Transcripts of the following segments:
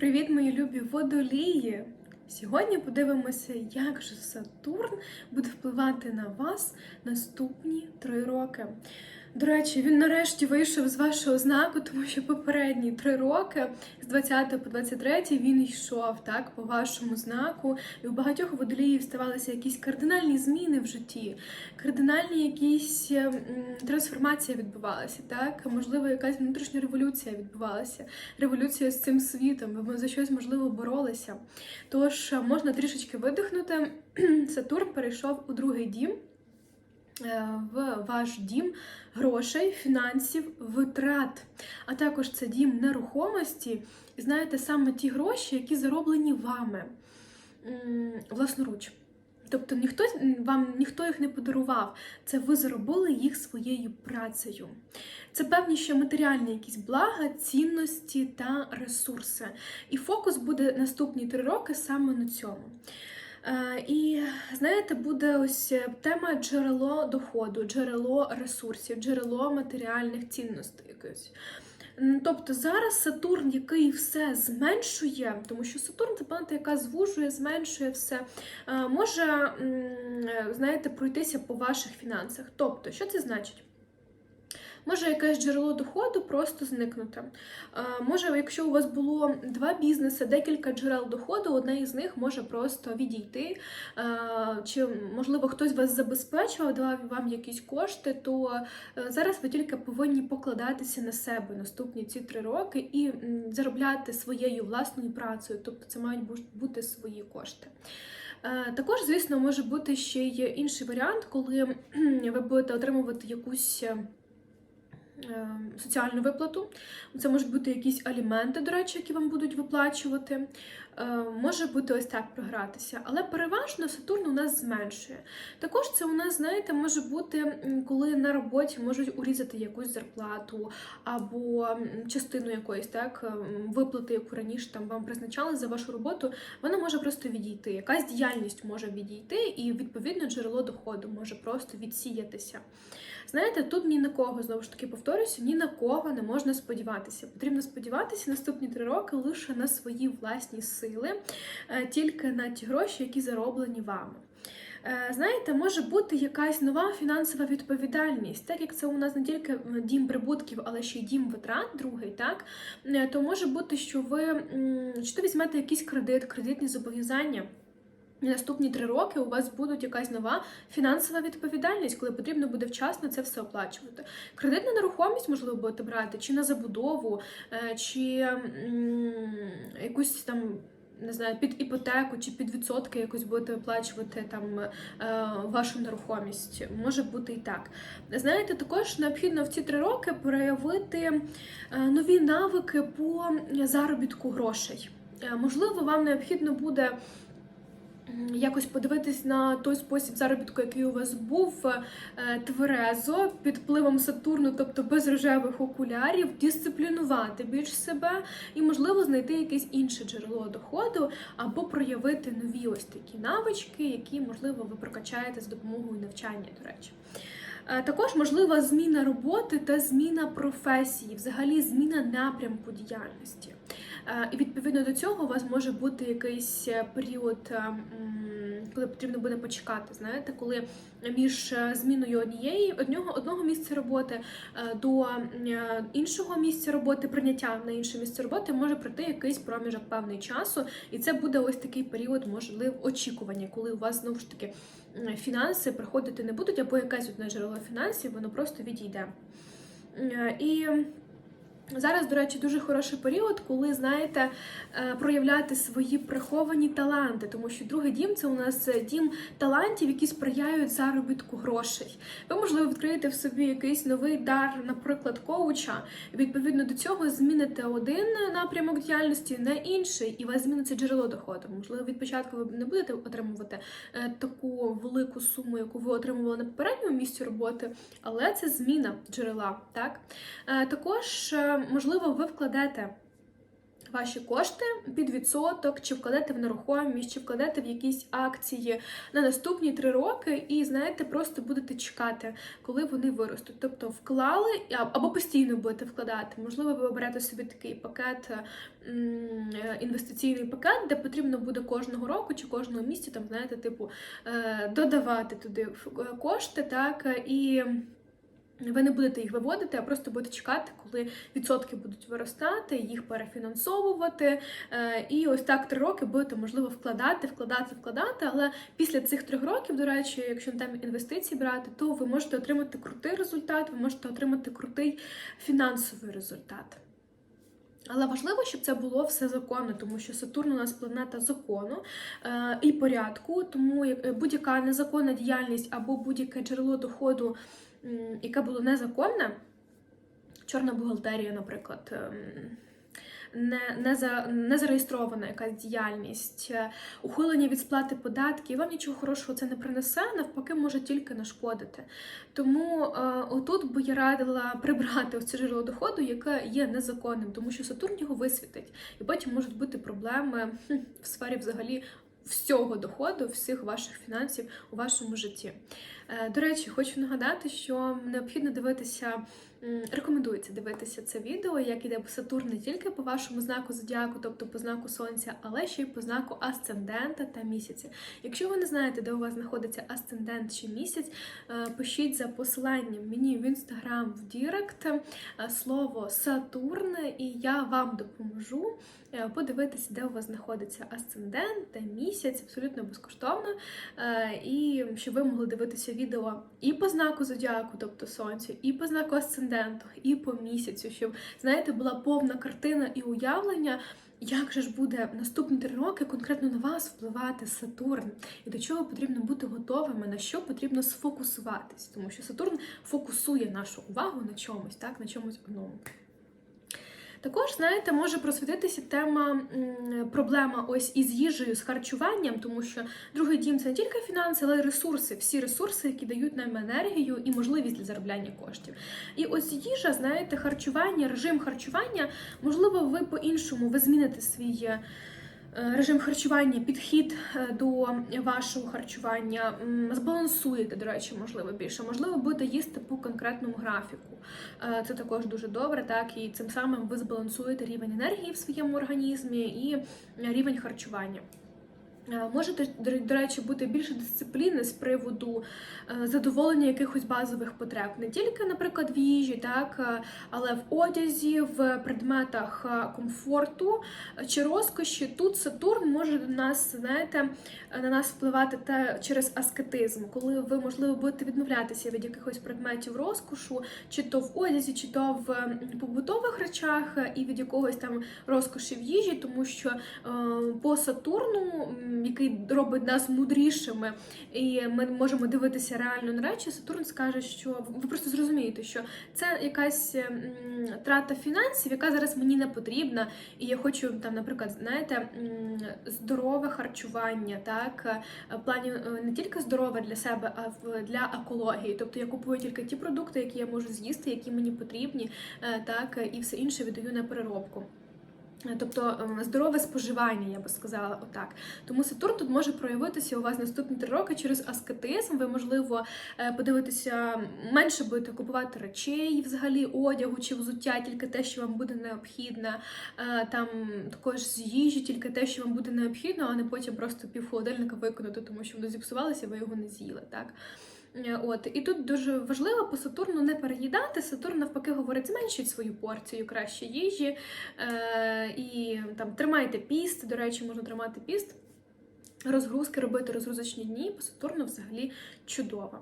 Привіт, мої любі водолії! Сьогодні подивимося, як же Сатурн буде впливати на вас наступні три роки. До речі, він нарешті вийшов з вашого знаку, тому що попередні три роки, з 20 по 23, він йшов так по вашому знаку, і у багатьох водоліїв ставалися якісь кардинальні зміни в житті, кардинальні якісь м, трансформації відбувалися, так можливо, якась внутрішня революція відбувалася, революція з цим світом. Ви за щось можливо боролися. Тож е, можна трішечки видихнути. Сатурн перейшов у другий дім. Е, В ваш дім грошей, фінансів, витрат, а також це дім нерухомості, і знаєте, саме ті гроші, які зароблені вами власноруч. Тобто ніхто вам ніхто їх не подарував, це ви заробили їх своєю працею. Це певні ще матеріальні якісь блага, цінності та ресурси. І фокус буде наступні три роки саме на цьому. Е, І знаєте, буде ось тема джерело доходу, джерело ресурсів, джерело матеріальних цінностей якихось. Тобто зараз Сатурн, який все зменшує, тому що Сатурн це планета, яка звужує, зменшує все, е, може, е, знаєте, пройтися по ваших фінансах. Тобто, що це значить? Може якесь джерело доходу просто зникнути. Е, Може, якщо у вас було два бізнеси, декілька джерел доходу, одне із них може просто відійти. Е, Чи, можливо, хтось вас забезпечував, давав вам якісь кошти, то е, зараз ви тільки повинні покладатися на себе наступні ці три роки і заробляти своєю власною працею, тобто це мають бути свої кошти. Також, звісно, може бути ще й інший варіант, коли ви будете отримувати якусь соціальну виплату. Це можуть бути якісь аліменти, до речі, які вам будуть виплачувати. Е, Може бути ось так програтися, але переважно Сатурн у нас зменшує. Також це у нас, знаєте, може бути, коли на роботі можуть урізати якусь зарплату або частину якоїсь так виплати, яку раніше там вам призначали за вашу роботу, вона може просто відійти. Якась діяльність може відійти, і відповідно джерело доходу може просто відсіятися. Знаєте, тут ні на кого знову ж таки повторюся, ні на кого не можна сподіватися. Потрібно сподіватися наступні три роки лише на свої власні сили, е, тільки на ті гроші, які зароблені вами. Е, Знаєте, може бути якась нова фінансова відповідальність, так як це у нас не тільки дім прибутків, але ще й дім витрат, другий, так е, то може бути, що ви чи то візьмете якийсь кредит, кредитні зобов'язання. Наступні три роки у вас будуть якась нова фінансова відповідальність, коли потрібно буде вчасно це все оплачувати. Кредит на нерухомість можливо будете брати, чи на забудову, е, чи якусь там. Не знаю, під іпотеку чи під відсотки якось будете оплачувати там е, вашу нерухомість. Може бути і так. Знаєте, також необхідно в ці три роки проявити е, нові навики по заробітку грошей. Можливо, вам необхідно буде якось подивитись на той спосіб заробітку, який у вас був е, тверезо, під впливом Сатурну, тобто без рожевих окулярів, дисциплінувати більш себе і, можливо, знайти якесь інше джерело доходу або проявити нові ось такі навички, які, можливо, ви прокачаєте з допомогою навчання, до речі. Е, Також можлива зміна роботи та зміна професії, взагалі зміна напрямку діяльності. Е, І відповідно до цього у вас може бути якийсь е, період, е, коли потрібно буде почекати. Знаєте, коли між зміною однієї одного одного місця роботи до іншого місця роботи, прийняття на інше місце роботи може пройти якийсь проміжок певний часу, і це буде ось такий період, можливо, очікування, коли у вас знову ж таки фінанси приходити не будуть, або якесь одне джерело фінансів, воно просто відійде. І Зараз, до речі, дуже хороший період, коли знаєте е, проявляти свої приховані таланти, тому що другий дім це у нас е, дім талантів, які сприяють заробітку грошей. Ви, можливо, відкриєте в собі якийсь новий дар, наприклад, коуча. Відповідно до цього зміните один напрямок діяльності на інший, і у вас зміниться джерело доходу. Можливо, від початку ви не будете отримувати е, таку велику суму, яку ви отримували на попередньому місці роботи, але це зміна джерела. Так також можливо ви вкладете ваші кошти під відсоток, чи вкладете в нерухомість, чи вкладете в якісь акції на наступні три роки, і знаєте, просто будете чекати, коли вони виростуть. Тобто вклали або постійно будете вкладати. Можливо, ви оберете собі такий пакет, інвестиційний пакет, де потрібно буде кожного року чи кожного місяця, там знаєте, типу е, додавати туди е, кошти, так і. Ви не будете їх виводити, а просто будете чекати, коли відсотки будуть виростати, їх перефінансовувати. Е, І ось так три роки будете можливо вкладати, вкладати, вкладати. Але після цих трьох років, до речі, якщо на там інвестиції брати, то ви можете отримати крутий результат, ви можете отримати крутий фінансовий результат. Але важливо, щоб це було все законно, тому що Сатурн у нас планета закону е, і порядку, тому як- будь-яка незаконна діяльність або будь-яке джерело доходу, яке було незаконне, чорна бухгалтерія, наприклад. ем, Не, не, за, не зареєстрована якась діяльність, е, ухилення від сплати податків, вам нічого хорошого це не принесе, навпаки, може тільки нашкодити. Тому е, отут би я радила прибрати ось це джерело доходу, яке є незаконним, тому що Сатурн його висвітить, і потім можуть бути проблеми хм, в сфері взагалі всього доходу, всіх ваших фінансів у вашому житті. Е, До речі, хочу нагадати, що необхідно дивитися, рекомендується дивитися це відео, як іде Сатурн не тільки по вашому знаку зодіаку, тобто по знаку сонця, але ще й по знаку асцендента та місяця. Якщо ви не знаєте, де у вас знаходиться асцендент чи місяць, е, пишіть за посиланням мені в інстаграм в Дірект е, слово Сатурн, і я вам допоможу е, подивитися, де у вас знаходиться асцендент та місяць, абсолютно безкоштовно. І щоб ви могли дивитися відео і по знаку зодіаку, тобто сонцю, і по знаку асценденту, і по місяцю, щоб знаєте, була повна картина і уявлення. Як же ж буде наступні три роки конкретно на вас впливати Сатурн, і до чого потрібно бути готовими, на що потрібно сфокусуватись, тому що Сатурн фокусує нашу увагу на чомусь, так, на чомусь одному. Також, знаєте, може просвітитися тема проблема ось із їжею, з харчуванням, тому що другий дім це не тільки фінанси, але й ресурси, всі ресурси, які дають нам енергію і можливість для заробляння коштів. І ось їжа, знаєте, харчування, режим харчування, можливо, ви по-іншому ви зміните свій. Е, Режим харчування, підхід е, до вашого харчування, збалансуєте, до речі, можливо, більше. Можливо, будете їсти по конкретному графіку. Е, Це також дуже добре, так і цим самим ви збалансуєте рівень енергії в своєму організмі і рівень харчування. Е, Можете, до речі, бути більше дисципліни з приводу е, задоволення якихось базових потреб, не тільки, наприклад, в їжі, так, е, але в одязі, в предметах комфорту чи розкоші. Тут Сатурн може до нас, знаєте, на нас впливати те через аскетизм, коли ви, можливо, будете відмовлятися від якихось предметів розкошу, чи то в одязі, чи то в побутових речах, і від якогось там розкоші в їжі, тому що по Сатурну, який робить нас мудрішими, і ми можемо дивитися реально на речі, Сатурн скаже, що ви просто зрозумієте, що це якась трата фінансів, яка зараз мені не потрібна, і я хочу там, наприклад, знаєте, здорове харчування, так? В плані е, не тільки здорове для себе, а для екології. Тобто я купую тільки ті продукти, які я можу з'їсти, які мені потрібні, е, так? І все інше віддаю на переробку. Тобто е, здорове споживання, я би сказала отак. Тому Сатурн тут може проявитися у вас наступні три роки через аскетизм. Ви, можливо, е, подивитися, менше будете купувати речей, взагалі одягу чи взуття, тільки те, що вам буде необхідно. Е, Там також з їжі, тільки те, що вам буде необхідно, а не потім просто пів холодильника виконати, тому що воно зіпсувалося, ви його не з'їли. Так. Е, От і тут дуже важливо по Сатурну не переїдати. Сатурн навпаки говорить, зменшіть свою порцію краще їжі е, і там тримайте піст. До речі, можна тримати піст. Розгрузки робити розгрузочні дні по Сатурну взагалі чудово.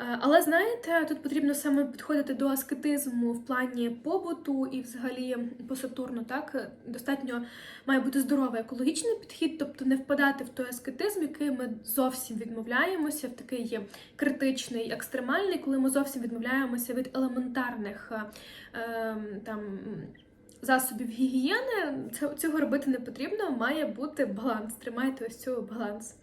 Е, Але знаєте, тут потрібно саме підходити до аскетизму в плані побуту і взагалі по Сатурну, так достатньо має бути здоровий екологічний підхід, тобто не впадати в той аскетизм, який ми зовсім відмовляємося, в такий критичний, екстремальний, коли ми зовсім відмовляємося від елементарних е, ем, там. Засобів гігієни цього робити не потрібно, має бути баланс. Тримайте ось цього баланс.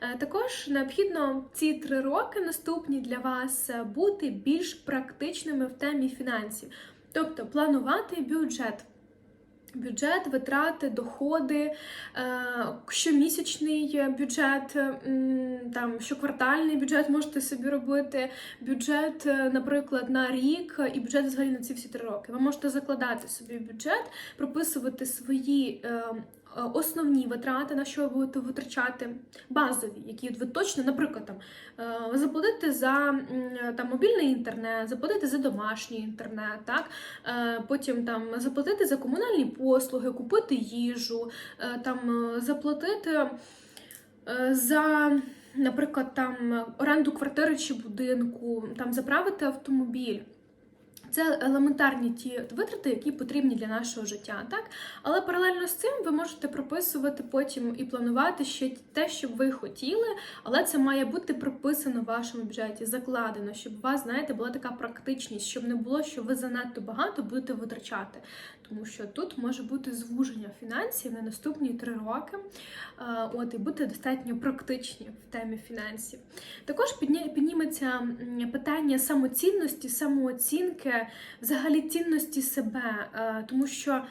Е, Також необхідно ці три роки наступні для вас е, бути більш практичними в темі фінансів, тобто планувати бюджет. Бюджет, витрати, доходи, е, щомісячний бюджет, там щоквартальний бюджет можете собі робити, бюджет, е, наприклад, на рік і бюджет взагалі на ці всі три роки. Ви можете закладати собі бюджет, прописувати свої. Е, Основні витрати, на що ви будете витрачати, базові, які ви точно, наприклад, там е, заплатити за там мобільний інтернет, заплатити за домашній інтернет, так Е, потім там заплатити за комунальні послуги, купити їжу, там заплатити за, наприклад, там оренду квартири чи будинку, там заправити автомобіль. Це елементарні ті витрати, які потрібні для нашого життя, так? Але паралельно з цим ви можете прописувати потім і планувати ще те, що ви хотіли, але це має бути прописано в вашому бюджеті, закладено, щоб у вас, знаєте, була така практичність, щоб не було, що ви занадто багато будете витрачати. Тому що тут може бути звуження фінансів на наступні три роки, е, от і бути достатньо практичні в темі фінансів. Також підніметься питання самоцінності, самооцінки, взагалі цінності себе, е, тому що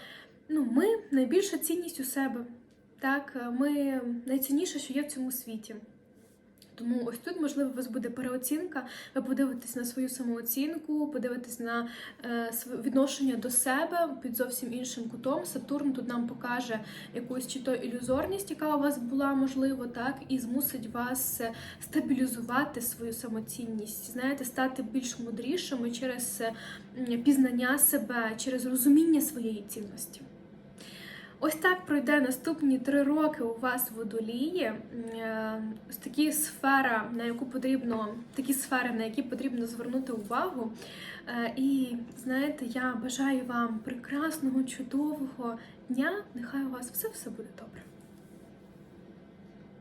ну, ми найбільша цінність у себе. Так, Е, ми найцінніше, що є в цьому світі. Тому ось тут, можливо, у вас буде переоцінка. Ви подивитесь на свою самооцінку, подивитесь на е, відношення до себе під зовсім іншим кутом. Сатурн тут нам покаже якусь чи то ілюзорність, яка у вас була, можливо, так, і змусить вас е, стабілізувати свою самоцінність, знаєте, стати більш мудрішими через пізнання себе, через розуміння своєї цінності. Ось так пройде наступні три роки у вас водолії. Е, Ось такі сфера, на яку потрібно, такі сфери, на які потрібно звернути увагу. Е, І знаєте, я бажаю вам прекрасного, чудового дня. Нехай у вас все все буде добре.